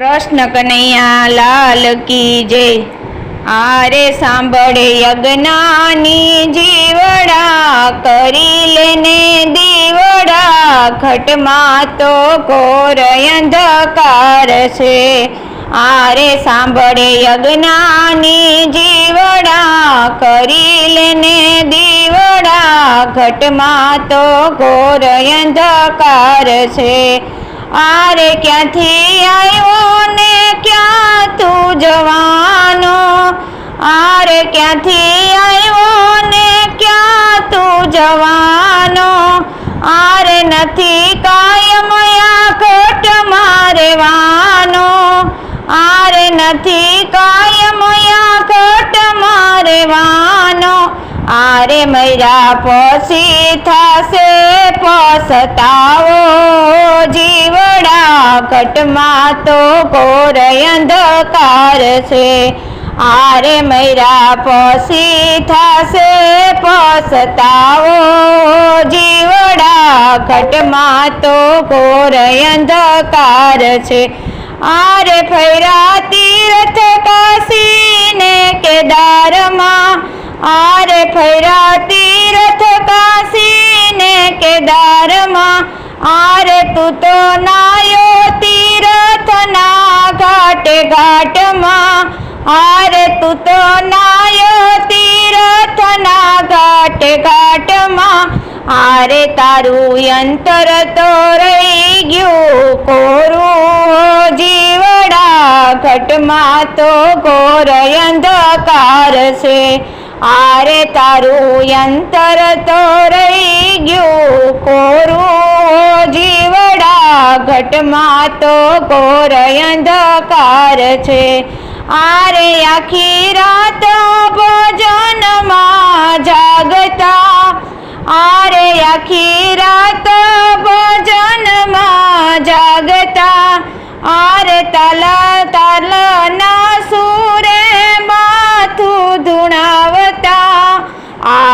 કૃષ્ણ કનૈયા લાલ કી જય. આરે સાંભળે યજ્ઞાની જીવડા, કરી લેને દીવડા, ઘટમાં તો ઘોર અંધકાર છે. આરે સાંભળે યજ્ઞાની જીવડા, કરી લેને દીવડા, ઘટમાં તો ઘોર અંધકાર છે. આરે ક્યાંથી આવ્યો ને ક્યાં તું જવાનો? આરે ક્યાંથી આવ્યો ને ક્યાં તું જવાનો? આરે નથી કાયમ કોટ મારેવાનો. આરે નથી કાયમ કોટ મારેવાનો. આરે મૈરા પોસી થશે પસતાવો જીવડા ઘટમાં તો ઘોર અંધકાર છે. આરે મૈરા પોસી થશે પસતાવો જીવડા ઘટમાં તો ઘોર અંધકાર છે. આરે ફૈરા તીર્થ કાશીને આરે ફૈરા કાશી ને કેદારમાં, આરે તું તો નાયો તીરથના ઘાટે ઘાટમાં, આરે તું તો નાયો તીરથના ઘાટે ઘાટમાં, આરે તારું યંતર તો રહી ગયું, કોરું જીવડા ઘટમાં તો ઘોર અંધકાર છે. આરે તારું યંતર તો રહી ગયું. કોરું જીવડા ઘટમાં તો કોર અંધકાર છે. આરે આખી રાત ભજનમાં જાગતા. આરે આખી રાત ભજનમાં જાગતા. આરે તલ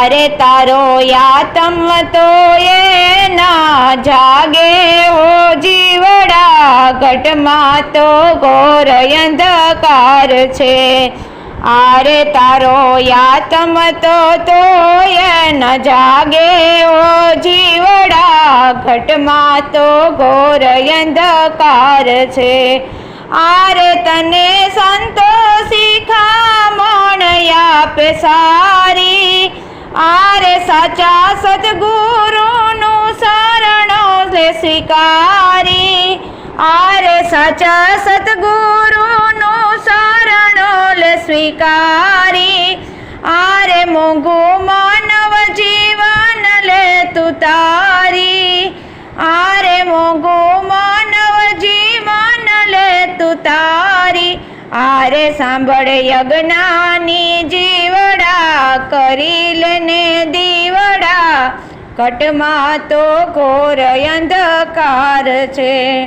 આરે તારો યાતમ તો એ ના જાગે હો જીવડા ઘટમાં તો ઘોર અંધકાર છે. આરે તારો યાતમ તો તોય ન જાગે ઓ જીવડા ઘટમાં તો ઘોર અંધકાર છે. આરે તને સંતોષી ખામણ આપે સારી આરે સાચા સદગુરુનું શરણ લે સ્વીકારી. આરે સાચા સદગુરુનું શરણ લે સ્વીકારી. આરે મોગું માનવ જીવન લે તું તારી આરે સાંભળ યજ્ઞાની જીવડા કરીલ ને દીવડા. કટમાં તો ઘોર અંધકાર છે.